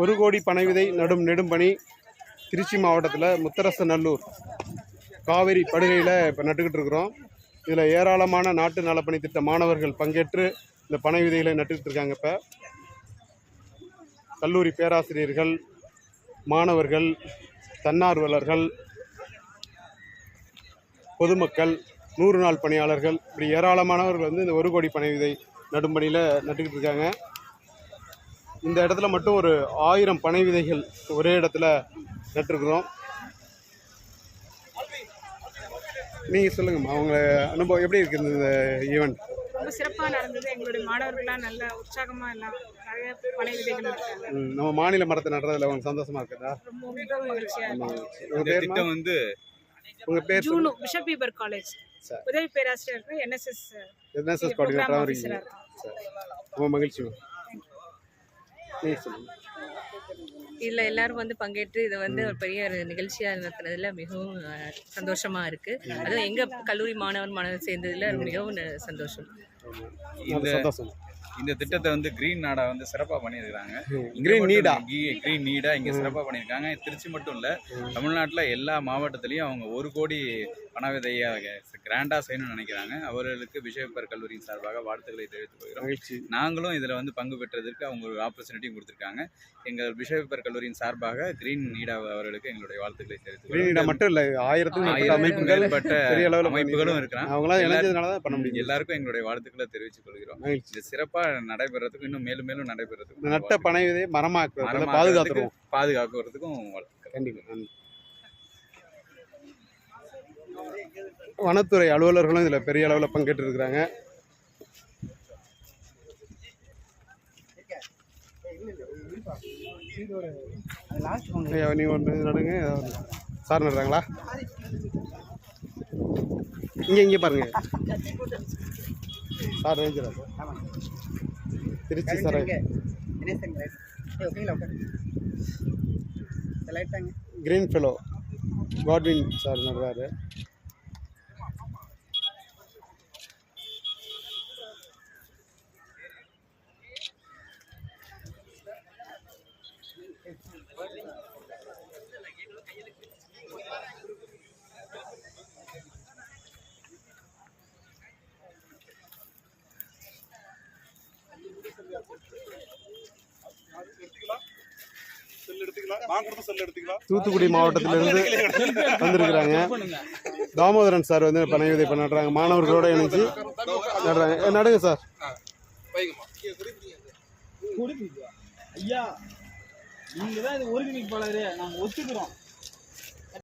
ஒரு கோடி பனைவிதை நடும் நெடும்பணி திருச்சி மாவட்டத்தில் முத்தரசநல்லூர் காவிரி படுகையில் இப்போ நட்டுக்கிட்டு இருக்கிறோம். இதில் ஏராளமான நாட்டு நலப்பணி திட்ட மாணவர்கள் பங்கேற்று இந்த பனை விதைகளை நட்டுக்கிட்டு இருக்காங்க இப்போ. கல்லூரி பேராசிரியர்கள் மாணவர்கள் தன்னார்வலர்கள் பொதுமக்கள் நூறு நாள் பணியாளர்கள் இப்படி ஏராளமானவர்கள் வந்து இந்த ஒரு கோடி பனை விதை நடும்பணியில் நட்டுக்கிட்டு இருக்காங்க. இந்த இடத்துல மட்டும் ஒரு ஆயிரம் பனை விதைகள் ஒரே இடத்துல நட்டுருக்குறோம். நீங்கள் சொல்லுங்கம்மா அவங்க அனுபவம் எப்படி இருக்குது இந்த ஈவெண்ட் ரொம்ப சிறப்பாக நடந்தது. எங்களுடைய மாணவர்கள்லாம் நல்ல உற்சாகமாக எல்லாம் நிறைய பனை விதைகள் நம்ம மாநில மரத்தை நடுறதுல உங்களுக்கு சந்தோஷமா இருக்குதா? ரொம்ப மிகவும் மகிழ்ச்சியாக வந்து உங்கள் பேர் ஜூனு பிஷப் பீபர் காலேஜ். சரி. உதவி பேராசிரியர் என்எஸ்எஸ் என்எஸ்எஸ் கோஆர்டினேட்டராக இருக்கீங்க. ரொம்ப மகிழ்ச்சி இதில் எல்லாரும் வந்து பங்கேற்று இதை வந்து ஒரு பெரிய ஒரு நிகழ்ச்சியாக நடத்துனதில் மிகவும் அஹ், சந்தோஷமா இருக்கு. அதுவும் எங்க கல்லூரி மாணவர் மாணவன் சேர்ந்ததுல மிகவும் சந்தோஷம். சந்தோஷம். இந்த திட்டத்தை வந்து கிரீன் நாடா வந்து சிறப்பா பண்ணியிருக்காங்க. கிரீன் நீடா கிரீன் நீடா இங்க சிறப்பா பண்ணியிருக்காங்க. திருச்சி மட்டும் இல்ல தமிழ்நாட்டுல எல்லா மாவட்டத்திலயும் அவங்க ஒரு கோடி பண விதையை கிராண்டா செய்யணும்னு நினைக்கிறாங்க. அவர்களுக்கு பிஷப்பர் கல்லூரியின் சார்பாக வாழ்த்துக்களை தெரிவித்துக் கொள்கிறோம். நாங்களும் இதுல வந்து பங்கு பெற்றதற்கு அவங்க ஒரு ஆப்பர்ச்சுனிட்டியும் கொடுத்துருக்காங்க. எங்கள் பிஷப்பர் கல்லூரியின் சார்பாக கிரீன் நீடா அவர்களுக்கு எங்களுடைய வாழ்த்துக்களை நீடா மட்டும் இல்லை ஆயிரத்துக்கும் அமைப்புகள் அமைப்புகளும் இருக்கிறாங்க. எல்லாருக்கும் எங்களுடைய வாழ்த்துக்களை. தெரிவித்துக் கொள்கிறோம். மகிழ்ச்சி. இது சிறப்பா நடைபெறதுக்கும் இன்னும் மேலும் மேலும் நடைபெறதுக்கும் நட்ட பனை மரமாக்குறதுல மரமாக்குறதுக்கு, பாதுகாத்துருவோம். பாதுகாக்கிறதுக்கும் வாழ்த்துக்கள். கண்டிப்பாக வனத்துறை அலுவலர்களும் இதில் பெரிய அளவில் பங்கேற்று இருக்கிறாங்க நீ ஒன்று நடுங்க. சார் நடுறாங்களா இங்கே இங்கே பாருங்க. Sir ரேஞ்சரா sir Trichy sir green fellow Godwin sir நடுறாரு Thoothukudi மாவட்டத்திலிருந்து வந்திருக்கிறாங்க. தாமோதரன் சார் வந்து பனை விதை பண்ண நடுறாங்க மாணவர்களோட இணைஞ்சு நடுறாங்க. ஏ, நடுங்க சார். ஐயா நீங்க தான் இது ஒருங்கிணைப்பாளரு நாங்க ஒத்துக்கிறோம்.